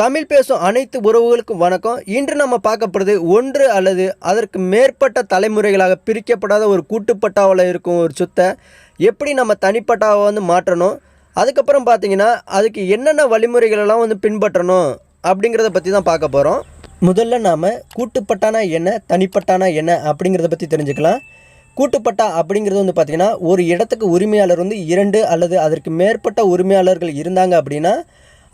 தமிழ் பேசும் அனைத்து உறவுகளுக்கும் வணக்கம். இன்று நம்ம பார்க்கப்படுது ஒன்று அல்லது அதற்கு மேற்பட்ட தலைமுறைகளாக பிரிக்கப்படாத ஒரு கூட்டுப்பட்டாவில் இருக்கும் ஒரு சொத்தை எப்படி நம்ம தனிப்பட்டாவை வந்து மாற்றணும்? அதுக்கப்புறம் பார்த்தீங்கன்னா அதுக்கு என்னென்ன வழிமுறைகளெல்லாம் வந்து பின்பற்றணும் அப்படிங்கிறத பற்றி தான் பார்க்க போகிறோம் முதல்ல நாம் கூட்டுப்பட்டானா என்ன தனிப்பட்டானா என்ன அப்படிங்கிறத பற்றி தெரிஞ்சுக்கலாம். கூட்டுப்பட்டா அப்படிங்கிறது வந்து பார்த்திங்கன்னா ஒரு இடத்துக்கு உரிமையாளர் வந்து இரண்டு அல்லது அதற்கு மேற்பட்ட உரிமையாளர்கள் இருந்தாங்க அப்படின்னா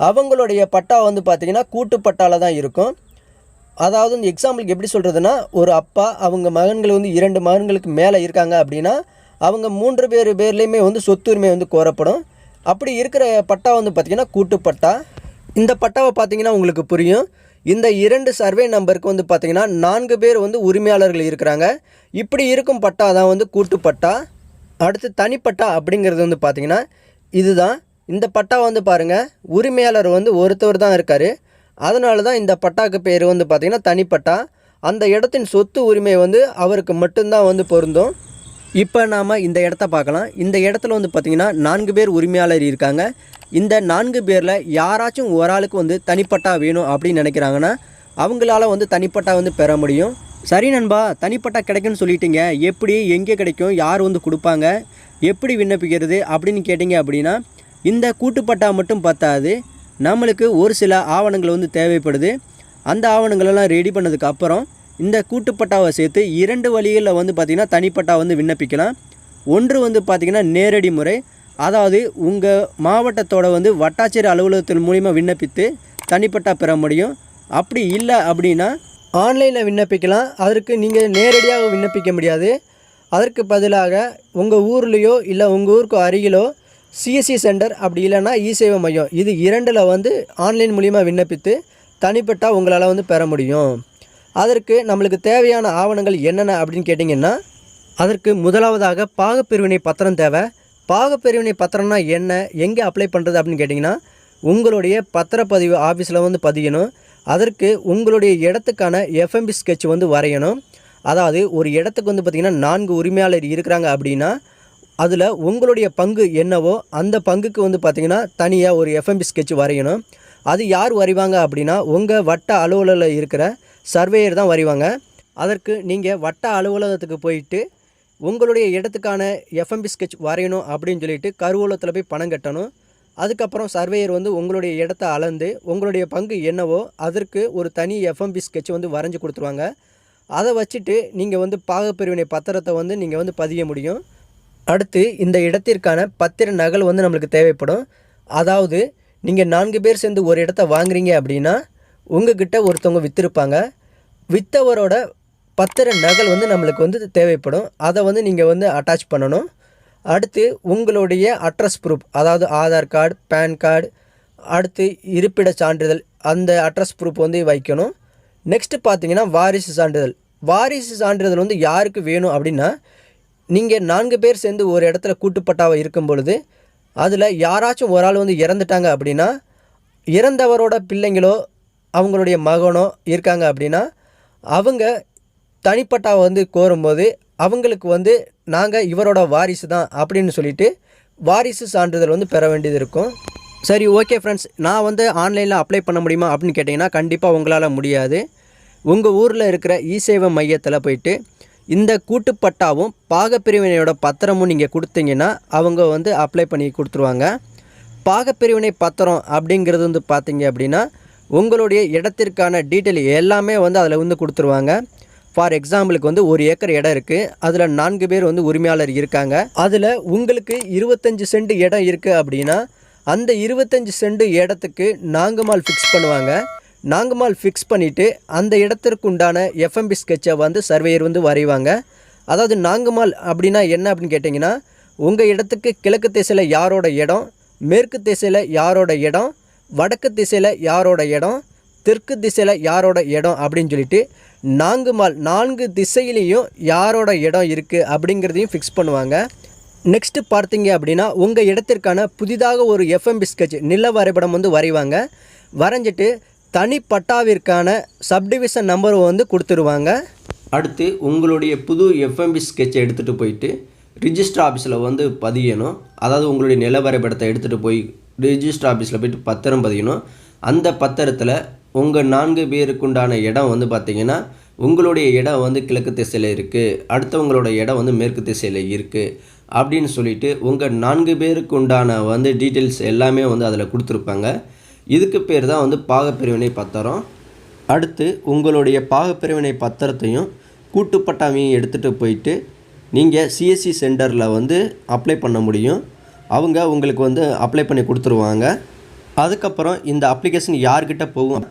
அவங்களுடைய பட்டா வந்து பார்த்திங்கன்னா கூட்டுப்பட்டால தான் இருக்கும். அதாவது இந்த எக்ஸாம்பிளுக்கு எப்படி சொல்கிறதுனா ஒரு அப்பா அவங்க மகன்கள் வந்து இரண்டு மகன்களுக்கு மேலே இருக்காங்க அப்படின்னா அவங்க மூன்று பேர் பேர்லேயுமே வந்து சொத்துரிமை வந்து கோரப்படும். அப்படி இருக்கிற பட்டா வந்து பார்த்திங்கன்னா கூட்டுப்பட்டா இந்த பட்டாவை பார்த்தீங்கன்னா உங்களுக்கு புரியும். இந்த இரண்டு சர்வே நம்பருக்கு வந்து பார்த்திங்கன்னா நான்கு பேர் வந்து உரிமையாளர்கள் இருக்கிறாங்க. இப்படி இருக்கும் பட்டா தான் வந்து கூட்டுப்பட்டா அடுத்து தனிப்பட்டா அப்படிங்கிறது வந்து பார்த்தீங்கன்னா இதுதான். இந்த பட்டா வந்து பாருங்கள் உரிமையாளர் வந்து ஒருத்தவர் தான் இருக்கார். அதனால தான் இந்த பட்டாக்கு பேர் வந்து பார்த்திங்கன்னா தனிப்பட்டா அந்த இடத்தின் சொத்து உரிமை வந்து அவருக்கு மட்டும்தான் வந்து பொருந்தும். இப்போ நாம் இந்த இடத்த பார்க்கலாம். இந்த இடத்துல வந்து பார்த்திங்கன்னா நான்கு பேர் உரிமையாளர் இருக்காங்க. இந்த நான்கு பேரில் யாராச்சும் ஒரு ஆளுக்கு வந்து தனிப்பட்டா வேணும் அப்படின்னு நினைக்கிறாங்கன்னா அவங்களால வந்து தனிப்பட்டா வந்து பெற முடியும். சரி நண்பா தனிப்பட்டா கிடைக்குன்னு சொல்லிட்டீங்க. எப்படி எங்கே கிடைக்கும் யார் வந்து கொடுப்பாங்க எப்படி விண்ணப்பிக்கிறது அப்படின்னு கேட்டிங்க அப்படின்னா இந்த கூட்டுப்பட்டா மட்டும் பத்தாது. நம்மளுக்கு ஒரு சில ஆவணங்கள் வந்து தேவைப்படுது. அந்த ஆவணங்களெல்லாம் ரெடி பண்ணதுக்கு அப்புறம் இந்த கூட்டுப்பட்டாவை சேர்த்து இரண்டு வழிகளில் வந்து பார்த்திங்கன்னா தனிப்பட்டா வந்து விண்ணப்பிக்கலாம். ஒன்று வந்து பார்த்திங்கன்னா நேரடி முறை. அதாவது உங்கள் மாவட்டத்தோட வந்து வட்டாட்சியர் அலுவலகத்தின் மூலிமா விண்ணப்பித்து தனிப்பட்டா பெற முடியும். அப்படி இல்லை அப்படின்னா ஆன்லைனில் விண்ணப்பிக்கலாம். அதற்கு நீங்கள் நேரடியாக விண்ணப்பிக்க முடியாது. அதற்கு பதிலாக உங்கள் ஊர்லேயோ இல்லை உங்கள் ஊருக்கு அருகிலோ சிஎஸ்சி சென்டர் அப்படி இல்லைன்னா இ சேவை மையம். இது இரண்டில் வந்து ஆன்லைன் மூலிமா விண்ணப்பித்து தனிப்பட்ட உங்களால் வந்து பெற முடியும். அதற்கு நம்மளுக்கு தேவையான ஆவணங்கள் என்னென்ன அப்படின்னு கேட்டிங்கன்னா அதற்கு முதலாவதாக பாகப்பிரிவினை பத்திரம் தேவை. பாகப்பிரிவினை பத்திரம்னா என்ன எங்கே அப்ளை பண்ணுறது அப்படின்னு கேட்டிங்கன்னா உங்களுடைய பத்திரப்பதிவு ஆஃபீஸில் வந்து பதியணும். அதற்கு உங்களுடைய இடத்துக்கான எஃப்எம்பி ஸ்கெட்ச் வந்து வரையணும். அதாவது ஒரு இடத்துக்கு வந்து பார்த்திங்கன்னா நான்கு உரிமையாளர் இருக்கிறாங்க அப்படின்னா அதில் உங்களுடைய பங்கு என்னவோ அந்த பங்குக்கு வந்து பார்த்திங்கன்னா தனியாக ஒரு எஃப்எம்பி ஸ்கெட்ச் வரையணும். அது யார் வரைவாங்க அப்படின்னா உங்கள் வட்ட அலுவலகில் இருக்கிற சர்வேயர் தான் வரைவாங்க. அதற்கு நீங்கள் வட்ட அலுவலகத்துக்கு போயிட்டு உங்களுடைய இடத்துக்கான எஃப்எம்பி ஸ்கெட்ச் வரையணும் அப்படின்னு சொல்லிட்டு கருவூலத்தில் போய் பணம் கட்டணும். அதுக்கப்புறம் சர்வேயர் வந்து உங்களுடைய இடத்த அளந்து உங்களுடைய பங்கு என்னவோ அதற்கு ஒரு தனி எஃப்எம்பி ஸ்கெட்ச் வந்து வரைஞ்சி கொடுத்துருவாங்க. அதை வச்சுட்டு நீங்கள் வந்து பாகப்பிரிவினை பத்திரத்தை வந்து நீங்கள் வந்து பதிய முடியும். அடுத்து இந்த இடத்திற்கான பத்திர நகல் வந்து நம்மளுக்கு தேவைப்படும். அதாவது நீங்கள் நான்கு பேர் சேர்ந்து ஒரு இடத்த வாங்குறீங்க அப்படின்னா உங்ககிட்ட ஒருத்தவங்க விற்றுருப்பாங்க விற்றவரோட பத்திர நகல் வந்து நம்மளுக்கு வந்து தேவைப்படும். அதை வந்து நீங்கள் வந்து அட்டாச் பண்ணணும். அடுத்து உங்களுடைய அட்ரஸ் ப்ரூஃப் அதாவது ஆதார் கார்டு பேன் கார்டு அடுத்து இருப்பிட சான்றிதழ் அந்த அட்ரஸ் ப்ரூஃப் வந்து வைக்கணும். நெக்ஸ்ட்டு பார்த்தீங்கன்னா வாரிசு சான்றிதழ். வாரிசு சான்றிதழ் வந்து யாருக்கு வேணும் அப்படின்னா நீங்கள் நான்கு பேர் சேர்ந்து ஒரு இடத்துல கூட்டுப்பட்டாவை இருக்கும் பொழுது அதில் யாராச்சும் ஒரு ஆள் வந்து இறந்துட்டாங்க அப்படின்னா இறந்தவரோட பிள்ளைங்களோ அவங்களுடைய மகனோ இருக்காங்க அப்படின்னா அவங்க தனிப்பட்டாவை வந்து கோரும்போது அவங்களுக்கு வந்து நாங்கள் இவரோட வாரிசு தான் அப்படின்னு சொல்லிட்டு வாரிசு சான்றிதழ் வந்து பெற வேண்டியது இருக்கும். சரி ஓகே ஃப்ரெண்ட்ஸ் நான் வந்து ஆன்லைனில் அப்ளை பண்ண முடியுமா அப்படின்னு கேட்டிங்கன்னா கண்டிப்பாக உங்களால் முடியாது. உங்கள் ஊரில் இருக்கிற இ சேவை மையத்தில் போயிட்டு இந்த கூட்டுப்பட்டாவும் பாகப்பிரிவினையோட பத்திரமும் நீங்கள் கொடுத்தீங்கன்னா அவங்க வந்து அப்ளை பண்ணி கொடுத்துருவாங்க. பாகப்பிரிவினை பத்திரம் அப்படிங்கிறது வந்து பார்த்தீங்க அப்படின்னா உங்களுடைய இடத்திற்கான டீட்டெயில் எல்லாமே வந்து அதில் வந்து கொடுத்துருவாங்க. ஃபார் எக்ஸாம்பிளுக்கு வந்து ஒரு ஏக்கர் இடம் இருக்குது அதில் நான்கு பேர் வந்து உரிமையாளர் இருக்காங்க. அதில் உங்களுக்கு இருபத்தஞ்சி சென்ட் இடம் இருக்குது அப்படின்னா அந்த இருபத்தஞ்சி சென்ட் இடத்துக்கு நாங்குமால் ஃபிக்ஸ் பண்ணுவாங்க. நாங்குமால் ஃபிக்ஸ் பண்ணிவிட்டு அந்த இடத்திற்கு உண்டான எஃப்எம்பி ஸ்கெட்சை வந்து சர்வேயர் வந்து வரைவாங்க. அதாவது நாங்குமால் அப்படின்னா என்ன அப்படின்னு கேட்டிங்கன்னா உங்கள் இடத்துக்கு கிழக்கு திசையில் யாரோட இடம் மேற்கு திசையில் யாரோட இடம் வடக்கு திசையில் யாரோட இடம் தெற்கு திசையில் யாரோட இடம் அப்படின்னு சொல்லிட்டு நான்கு மால் நான்கு திசையிலையும் யாரோட இடம் இருக்குது அப்படிங்கிறதையும் ஃபிக்ஸ் பண்ணுவாங்க. நெக்ஸ்ட்டு பார்த்தீங்க அப்படின்னா உங்கள் இடத்திற்கான புதிதாக ஒரு எஃப்எம்பி ஸ்கெட்ச் நில வரைபடம் வந்து வரைவாங்க. வரைஞ்சிட்டு தனி பட்டாவிற்கான சப்டிவிஷன் நம்பர் வந்து கொடுத்துருவாங்க. அடுத்து உங்களுடைய புது எஃப்எம்பி ஸ்கெட்சை எடுத்துகிட்டு போயிட்டு ரிஜிஸ்டர் ஆஃபீஸில் வந்து பதியணும். அதாவது உங்களுடைய நில வரைபடத்தை எடுத்துகிட்டு போய் ரிஜிஸ்டர் ஆஃபீஸில் போயிட்டு பத்திரம் பதியணும். அந்த பத்திரத்தில் உங்கள் நான்கு பேருக்குண்டான இடம் வந்து பார்த்திங்கன்னா உங்களுடைய இடம் வந்து கிழக்கு திசையில் இருக்குது அடுத்தவங்களோட இடம் வந்து மேற்கு திசையில் இருக்குது அப்படின்னு சொல்லிட்டு உங்கள் நான்கு பேருக்கு உண்டான வந்து டீட்டெயில்ஸ் எல்லாமே வந்து அதில் கொடுத்துருப்பாங்க. இதுக்கு பேர் தான் வந்து பாகப்பிரிவினை பத்திரம். அடுத்து உங்களுடைய பாகப்பிரிவினை பத்திரத்தையும் கூட்டுப்பட்டாமையும் எடுத்துகிட்டு போயிட்டு நீங்கள் சிஎஸ்சி சென்டரில் வந்து அப்ளை பண்ண முடியும். அவங்க உங்களுக்கு வந்து அப்ளை பண்ணி கொடுத்துருவாங்க. அதுக்கப்புறம் இந்த அப்ளிகேஷன் யார்கிட்ட போகும்?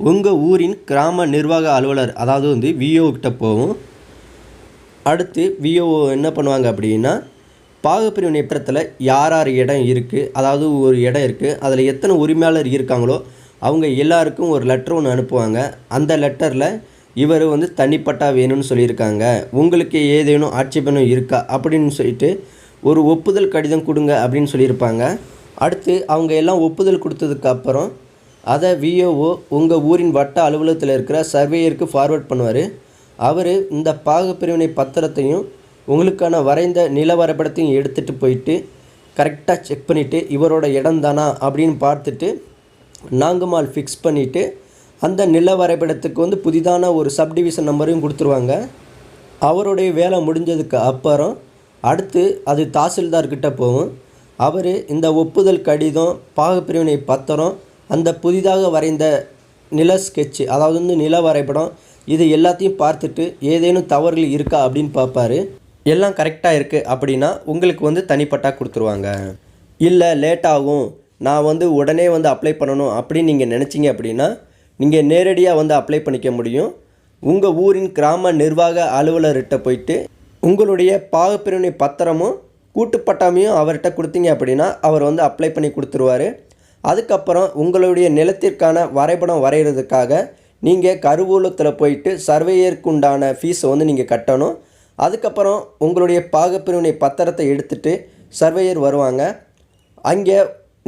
உங்கள் ஊரின் கிராம நிர்வாக அலுவலர் அதாவது வந்து விஓ கிட்ட போகும். அடுத்து விஓ என்ன பண்ணுவாங்க அப்படின்னா பாகப்பிரிவு பத்திரத்தில் யார் யார் இடம் இருக்குது அதாவது ஒரு இடம் இருக்குது அதில் எத்தனை உரிமையாளர் இருக்காங்களோ அவங்க எல்லாருக்கும் ஒரு லெட்டர் ஒன்று அனுப்புவாங்க. அந்த லெட்டரில் இவர் வந்து தனிப்பட்டா வேணும்னு சொல்லியிருக்காங்க. உங்களுக்கு ஏதேனும் ஆட்சேபனம் இருக்கா? அப்படின்னு சொல்லிட்டு ஒரு ஒப்புதல் கடிதம் கொடுங்க அப்படின்னு சொல்லியிருப்பாங்க. அடுத்து அவங்க எல்லாம் ஒப்புதல் கொடுத்ததுக்கப்புறம் அதை விஓஓ உங்கள் ஊரின் வட்ட அலுவலகத்தில் இருக்கிற சர்வேயருக்கு ஃபார்வேர்ட் பண்ணுவார். அவர் இந்த பாகப்பிரிவினை பத்திரத்தையும் உங்களுக்கான வரைந்த நில வரைபடத்தையும் எடுத்துகிட்டு போயிட்டு கரெக்டாக செக் பண்ணிவிட்டு இவரோட இடம் தானா அப்படின்னு பார்த்துட்டு நாங்குமால் ஃபிக்ஸ் பண்ணிவிட்டு அந்த நில வரைபடத்துக்கு வந்து புதிதான ஒரு சப்டிவிஷன் நம்பரையும் கொடுத்துருவாங்க. அவருடைய வேலை முடிஞ்சதுக்கு அப்புறம் அடுத்து அது தாசில்தார்கிட்ட போகும். அவர் இந்த ஒப்புதல் கடிதம் பாகப்பிரிவினை பத்திரம் அந்த புதிதாக வரைந்த நில ஸ்கெட்சு அதாவது வந்து நில வரைபடம் இது எல்லாத்தையும் பார்த்துட்டு ஏதேனும் தவறுகள் இருக்கா அப்படின்னு பார்ப்பாரு. எல்லாம் கரெக்டாக இருக்குது அப்படின்னா உங்களுக்கு வந்து தனிப்பட்டா கொடுத்துருவாங்க. இல்லை லேட்டாகும் நான் வந்து உடனே வந்து அப்ளை பண்ணணும் அப்படின்னு நீங்கள் நினச்சிங்க அப்படின்னா நீங்கள் நேரடியாக வந்து அப்ளை பண்ணிக்க முடியும். உங்கள் ஊரின் கிராம நிர்வாக அலுவலர்கிட்ட போயிட்டு உங்களுடைய பாகப்பிரிவினை பத்திரமும் கூட்டுப்பட்டாமையும் அவர்கிட்ட கொடுத்தீங்க அப்படின்னா அவர் வந்து அப்ளை பண்ணி கொடுத்துருவாரு. அதுக்கப்புறம் உங்களுடைய நிலத்திற்கான வரைபடம் வரைகிறதுக்காக நீங்கள் கருவூலத்தில் போயிட்டு சர்வேயருக்கு உண்டான ஃபீஸை வந்து நீங்கள் கட்டணும். அதுக்கப்புறம் உங்களுடைய பாகப்பிரிவினை பத்திரத்தை எடுத்துகிட்டு சர்வேயர் வருவாங்க. அங்கே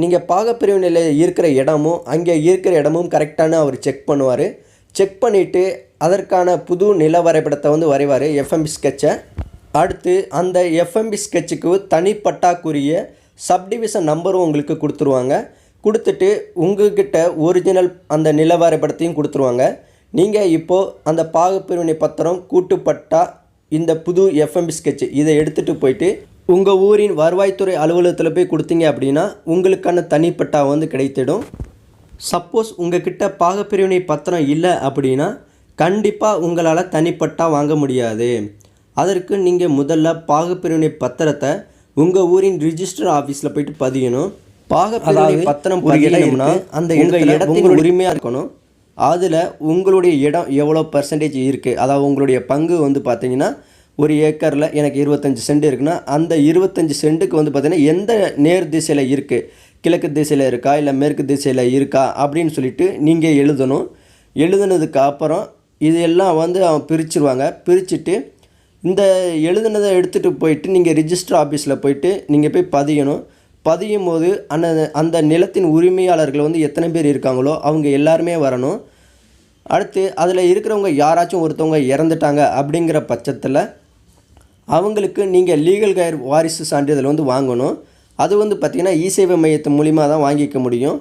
நீங்கள் பாகப்பிரிவினையில் இருக்கிற இடமும் அங்கே இருக்கிற இடமும் கரெக்டான அவர் செக் பண்ணுவார். செக் பண்ணிவிட்டு அதற்கான புது நில வரைபடத்தை வந்து வரைவார் எஃப்எம்பி ஸ்கெட்சை அடுத்து அந்த எஃப்எம்பி ஸ்கெட்சுக்கு தனிப்பட்டாக்குரிய சப்டிவிஷன் நம்பரும் உங்களுக்கு கொடுத்துருவாங்க. கொடுத்துட்டு உங்கள்கிட்ட ஒரிஜினல் அந்த நில வரைபடத்தையும் கொடுத்துருவாங்க. நீங்கள் இப்போது அந்த பாகப்பிரிவினை பத்திரம் கூட்டுப்பட்டா இந்த புது எஃப்எம்பி ஸ்கெட்ச் இதை எடுத்துகிட்டு போயிட்டு உங்கள் ஊரின் வருவாய்த்துறை அலுவலகத்தில் போய் கொடுத்தீங்க அப்படின்னா உங்களுக்கான தனிப்பட்டா வந்து கிடைத்திடும். சப்போஸ் உங்ககிட்ட பாகப்பிரிவினை பத்திரம் இல்லை அப்படின்னா கண்டிப்பாக உங்களால் தனிப்பட்டா வாங்க முடியாது. அதற்கு நீங்கள் முதல்ல பாகப்பிரிவினை பத்திரத்தை உங்கள் ஊரின் ரிஜிஸ்டர் ஆஃபீஸில் போயிட்டு பதியணும். பாகப்பிரிவினை பத்திரம் பதியணும்னா அந்த உங்கள் இடத்தின் உரிமையாக இருக்கணும். அதில் உங்களுடைய இடம் எவ்வளோ பர்சன்டேஜ் இருக்குது அதாவது உங்களுடைய பங்கு வந்து பார்த்தீங்கன்னா ஒரு ஏக்கரில் எனக்கு இருபத்தஞ்சி சென்ட் இருக்குன்னா அந்த இருபத்தஞ்சி சென்ட்டுக்கு வந்து பார்த்திங்கன்னா எந்த நேர் திசையில் இருக்குது கிழக்கு திசையில் இருக்கா? இல்லை மேற்கு திசையில் இருக்கா? அப்படின்னு சொல்லிட்டு நீங்கள் எழுதணும். எழுதுனதுக்கு அப்புறம் இது எல்லாம் வந்து அவன் பிரிச்சுருவாங்க. பிரிச்சுட்டு இந்த எழுதுனதை எடுத்துகிட்டு போயிட்டு நீங்கள் ரிஜிஸ்டர் ஆஃபீஸில் போயிட்டு நீங்கள் போய் பதியணும். பதியும் போது அந்த அந்த நிலத்தின் உரிமையாளர்கள் வந்து எத்தனை பேர் இருக்காங்களோ அவங்க எல்லாருமே வரணும். அடுத்து அதில் இருக்கிறவங்க யாராச்சும் ஒருத்தவங்க இறந்துட்டாங்க அப்படிங்கிற பட்சத்தில் அவங்களுக்கு நீங்கள் லீகல் கயர் வாரிசு சான்றிதழ் வந்து வாங்கணும். அது வந்து பார்த்திங்கன்னா இ சேவை மையத்து மூலிமா தான் வாங்கிக்க முடியும்.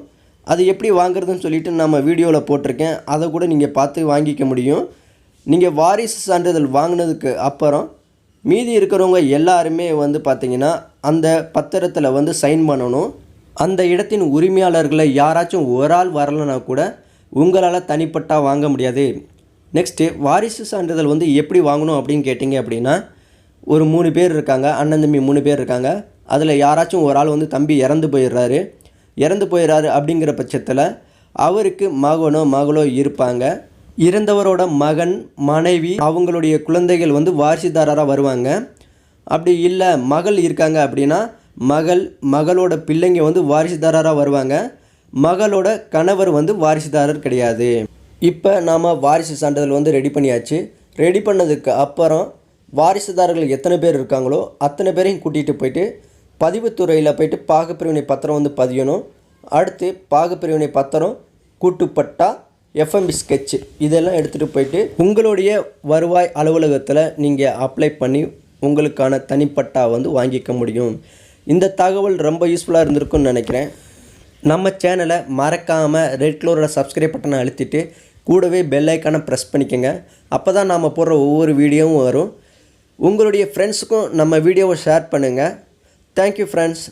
அது எப்படி வாங்குறதுன்னு சொல்லிட்டு நம்ம வீடியோவில் போட்டிருக்கேன். அதை கூட நீங்கள் பார்த்து வாங்கிக்க முடியும். நீங்கள் வாரிசு சான்றிதழ் வாங்கினதுக்கு அப்புறம் மீதி இருக்கிறவங்க எல்லாருமே வந்து பார்த்திங்கன்னா அந்த பத்திரத்தில் வந்து சைன் பண்ணணும். அந்த இடத்தின் உரிமையாளர்களை யாராச்சும் ஒரு ஆள் வரலைன்னா கூட உங்களால் தனிப்பட்டா வாங்க முடியாது. நெக்ஸ்ட்டு வாரிசு சான்றிதழ் வந்து எப்படி வாங்கணும் அப்படின்னு கேட்டிங்க அப்படின்னா ஒரு மூணு பேர் இருக்காங்க அண்ணன் தம்பி மூணு பேர் இருக்காங்க. அதில் யாராச்சும் ஒரு ஆள் வந்து தம்பி இறந்து போயிடுறாரு. இறந்து போயிடுறாரு அப்படிங்கிற பட்சத்தில் அவருக்கு மகனோ மகளோ இருப்பாங்க. இறந்தவரோட மகன் மனைவி அவங்களுடைய குழந்தைகள் வந்து வாரிசுதாரராக வருவாங்க. அப்படி இல்லை மகள் இருக்காங்க அப்படின்னா மகள் மகளோட பிள்ளைங்க வந்து வாரிசுதாரராக வருவாங்க. மகளோட கணவர் வந்து வாரிசுதாரர் கிடையாது. இப்போ நாம் வாரிசு சான்றிதழ் வந்து ரெடி பண்ணியாச்சு. ரெடி பண்ணதுக்கு அப்புறம் வாரிசுதாரர்கள் எத்தனை பேர் இருக்காங்களோ அத்தனை பேரையும் கூட்டிகிட்டு போயிட்டு பதிவுத்துறையில் போயிட்டு பாகப்பிரிவினை பத்திரம் வந்து பதியணும். அடுத்து பாகப்பிரிவினை பத்திரம் கூட்டுப்பட்டா எஃப்எம்பி ஸ்கெட்ச் இதெல்லாம் எடுத்துகிட்டு போயிட்டு உங்களுடைய வருவாய் அலுவலகத்தில் நீங்கள் அப்ளை பண்ணி உங்களுக்கான தனிப்பட்டா வந்து வாங்கிக்க முடியும். இந்த தகவல் ரொம்ப யூஸ்ஃபுல்லாக இருந்திருக்கும்னு நினைக்கிறேன். நம்ம சேனலை மறக்காமல் ரெட் கலரோட சப்ஸ்கிரைப் பட்டனை அழுத்திட்டு கூடவே பெல் ஐக்கானை ப்ரெஸ் பண்ணிக்கோங்க. அப்போ தான் நாம் போடுற ஒவ்வொரு வீடியோவும் வரும். உங்களுடைய ஃப்ரெண்ட்ஸுக்கும் நம்ம வீடியோவை ஷேர் பண்ணுங்கள் தேங்க்யூ ஃப்ரெண்ட்ஸ்